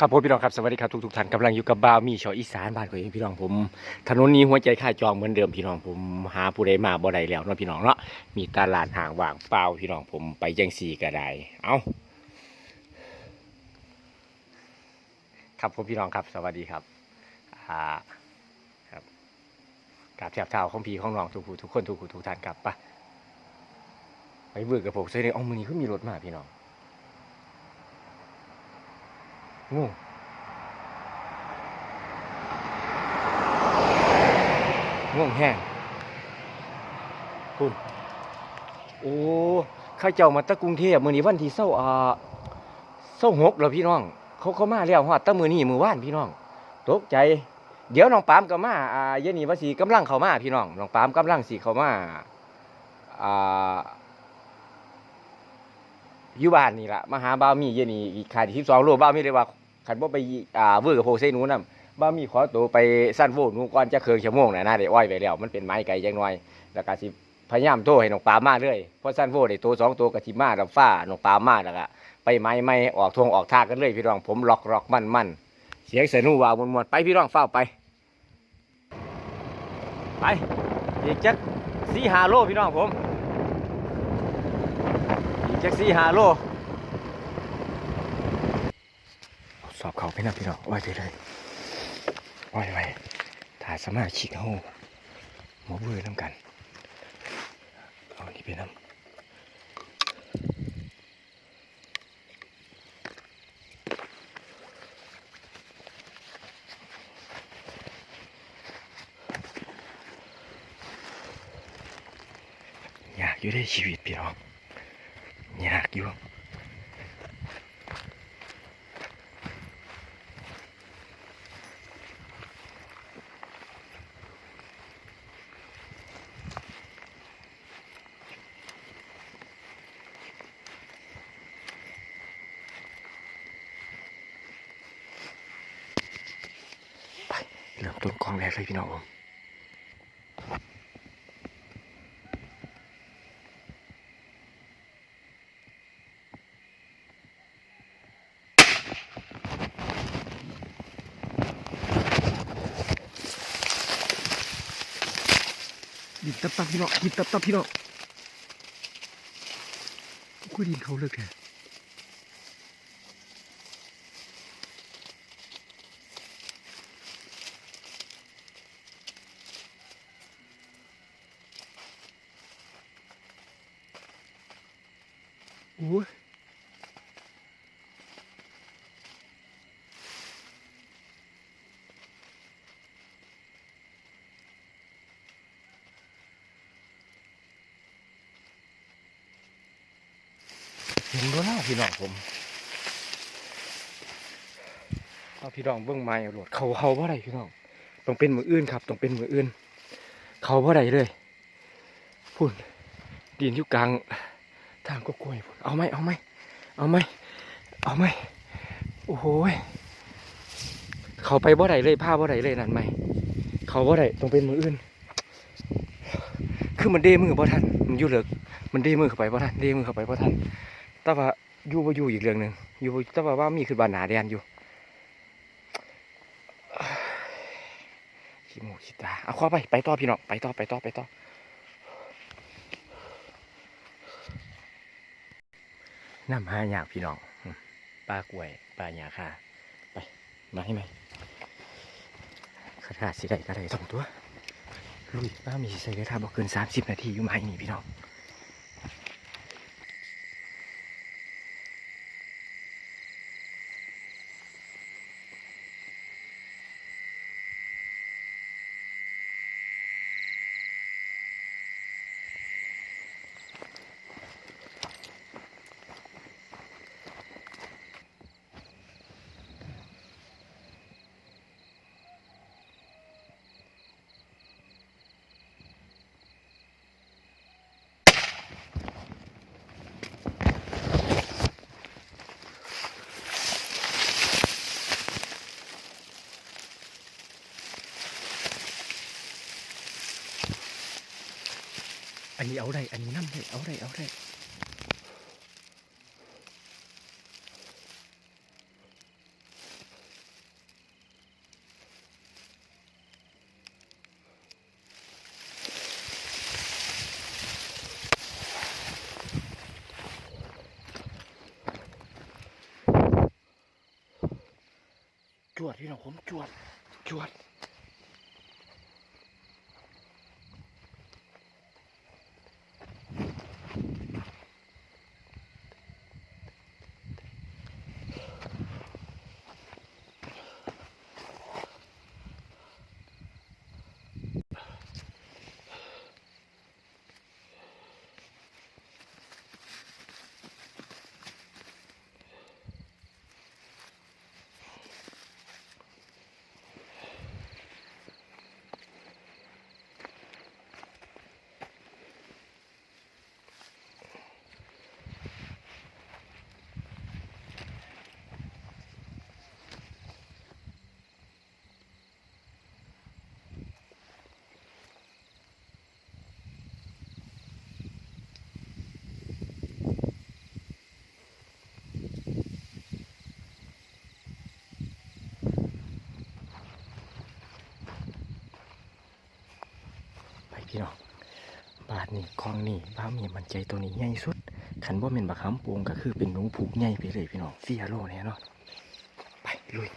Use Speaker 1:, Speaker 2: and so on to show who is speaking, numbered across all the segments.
Speaker 1: ครับผมพี่น้องครับสวัสดีครับทุกทุกๆท่านกำลังอยู่กับบ่าวมีชออีสานบ้านของเองพี่น้องผม ถนนนี้หัวใจค่ายจองเหมือนเดิมพี่น้องผมหาผู้ใดมาบ่ได้แล้วเนาะพี่น้องเนาะมีตลาดห่างว่างเปล่าพี่น้องผมไปจังสี่ก็ได้เอาครับผมพี่น้องครับ สวัสดีครับอ่าครับกราบแทบเท้าของพี่ของน้องทุกผู้ทุกคนทุกผู้ทุกท่านครับไปไปเบิกกับผมเส้นเอามือนี้ก็มีรถมาพี่น้อง งูง่วงแห้งคุณโอ้ข้าเจ้ามาตะกรุงเทพมือนี้วันที่เศร้าอ่าเศร้าหกแล้วพี่น้อง เขาเขามาแล้วฮอดตะมือนี้มือว่านพี่น้องตกใจ เดี๋ยวน้องปามก็มาอ่าเย็นนี้ว่าสีกำลังเข้ามาพี่น้องน้องปามกำลังสีเข้ามาอ่าอยู่บ้านนี่ละมาหาบ้าวมีเย็นนี่ขาดสิบสองโลบ้าวมีเลยว่า ขันบ่ไปอ่าเวอร์กับโพเซนูนำบ้ามีขอตัวไปสั้นโวหนูก่อนจะเคืองชั่วโมงน่ะนะได้อ้อยไปแล้วมันเป็นไม้ไก่จังน้อยแล้วก็สิพยายามโทรให้น้องปลามาเลยเพราะสั้นโวได้ตัวสองตัวกับทิมาดับฟ้าน้องปลามาแล้วก็ไปไม้ไม้ออกทงออกท่ากันเลยพี่น้องผมล็อกล็อกมั่นมั่นเสียงเสนูวาวมวนๆไปพี่น้องเฝ้าไปไปอีกจักสี่ห้าโลพี่น้องผมอีกจักสี่ห้าโล สอบเขาไปนะพี่น้องไว้ไปเลยไว้ไว้ถ่ายสมาชิกเขาหมอเบื่อน้ำกันเอานี่ไปน้ำอยากอยู่ได้ชีวิตพี่น้องอยากอยู่ เริ่มต้นกองแรกเลยพี่น้องผมหยิบตับตับพี่น้องหยิบตับตับพี่น้องกูดินเขาเลิกแค่ เห็นบ่ล่ะพี่น้องผมเอาพี่น้องเบิ่งไม้โหลดเขาเขาบ่ได้พี่น้องต้องเป็นมืออื่นครับต้องเป็นมืออื่น เขาบ่ได้เลยพุ่นดินอยู่กลาง ทางก็กล้วยเอาไหมเอาไหมเอาไหมเอาไหมโอ้โหเขาไปบ่ได้เลยผ้าบ่ได้เลยนั่นไหมเขาบ่ได้ต้องเป็นมืออื่น คือมันเดมือบ่ทันมันอยู่เหลือกมันเดมือเข้าไปบ่ทันเดมือเข้าไปบ่ทันแต่ว่าอยู่บ่อยู่อีกเรื่องหนึ่งอยู่แต่ว่าว่ามีคือบ้านหนาแดนอยู่ขี้หมูขี้ตาเอาข้าไปไปต่อพี่น้องไปต่อไปต่อไปต่อ น้ำหายากพี่น้องปลากล้วยปลาหยาค่าไปมาให้ไหมขาดขาดสิได้ก็ได้สองตัวลุยป้ามีใส่กระทาบอกเกินสามสิบนาทีอยู่ไหมนี่พี่น้อง anh đi ấu đây anh năm đây ấu đây ấu đây chuột đi nào khốn chuột chuột. พี่น้องบาทนี่คลองนี่บ้ามีมันใจตัวนี้ใหญ่สุดขันบ่เป็นบักคำปงก็คือเป็นหนูผูกใหญ่ไปเลยพี่น้องเสียโลแน่นอนไปลุย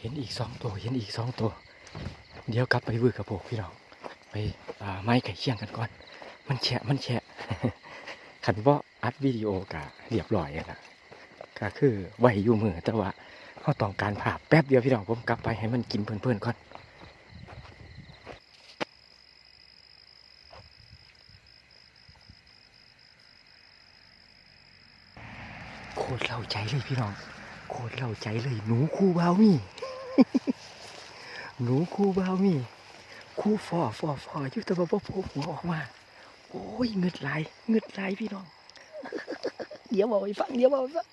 Speaker 1: เห็นอีกสองตัวเห็นอีกสองตัว เดี๋ยวกลับไปวือกับพวกพี่น้องไปไม้ไก่เคียงกันก่อน มันแฉะมันแฉะขันว่าอัดวิดีโอกะเรียบร้อยอะนะก็คือไหวอยู่มือแต่ว่าเขาต้องการภาพแป๊บเดียวพี่น้องผมกลับไปให้มันกินเพื่อนๆก่อนโคตรเล่าใจเลยพี่น้องโคตรเล่าใจเลยหนูคู่บาวมี่ หนูคู่บาวมีคู่ฟอฟอฟออยู่แต่ว่าพ่อผมหัวออกมา โอ้ยเงืดไหลเงืดไหลพี่น้อง เดี๋ยวบอกไปฟังเดี๋ยวบอกไปฟัง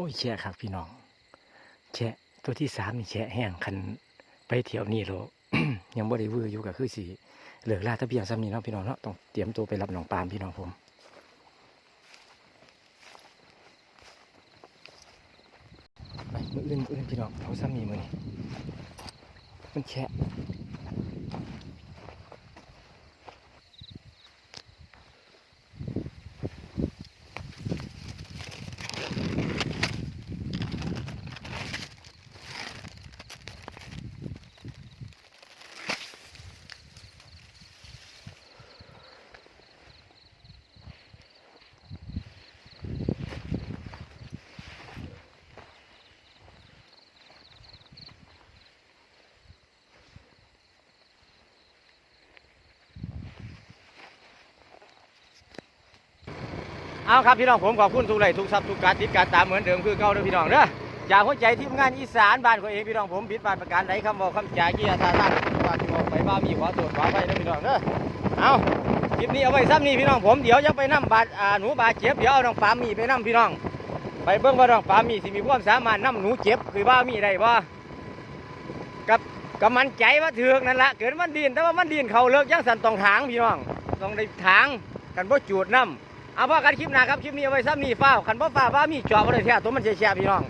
Speaker 1: อ้ยแช่ครับพี่น้องแช่ตัวที่สามนี่แช่แห้งคันไปเที่ยวนี่โลยังบ่ได้วืออยู่ก็คือสีเหลือลาแตะเบียงซ้ำนี่เนาะพี่น้องเนาะต้องเตรียมตัวไปรับหนองปานพี่น้องผมไปมืออื่นมืออื่นพี่น้องเอาซ้ำนี่มือนี่มันแฉะ เอาครับพี่น้องผมขอบคุณทุกไลทุกซับทุกการติดการตามเหมือนเดิมคือเก่าเด้อพี่น้องเด้อจากหัวใจทีมงานอีสานบ้านของเองพี่น้องผมผิดพลาดประการใดคำบอกคำจาเกียร์ท่าทางว่าที่บอกไปบ้ามีขอตรวจขอไปเด้อพี่น้องเด้อเอาคลิปนี้เอาไว้ซ้ำนี่พี่น้องผมเดี๋ยวจะไปนํบาดหนูบาดเจ็บเดี๋ยวเอาน้องปามีไปนํพี่น้อง ไปเบิ่งว่าน้องปามีสิมีความสามารถนํหนูเจ็บคือบ้ามีได้บ่กับกับมันใจว่าเถือกนั่นละเกิดมันดินแต่ว่ามันดินเขาเลิกยังสันตองถางพี่น้องต้องได้ถางกันบ่จูดน้ำ เอาพ่อกันคลิปหนาครับคลิปนี้เอาไว้ซ้ำนี่ฟ้าวคันบ่ฟ้าวบ้ามีจอบอะไรแท้ตัวมันแช่พี่น้อง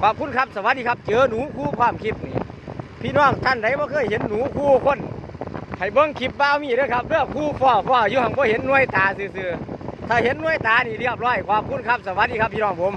Speaker 1: ขอบคุณครับสวัสดีครับ เจอหนูคู่ความคลิปนี้พี่น้องท่านไหนบ่เคยเห็นหนูคู่คนให้เบิ้งคลิปบ้ามีด้อครับเรื่องคู่ฟ้อฟ้ออยู่หังบ่เห็นหน่วยตาซื่อๆถ้าเห็นหน่วยตานี่เรียบร้อยขอบคุณครับสวัสดีครับพี่น้องผม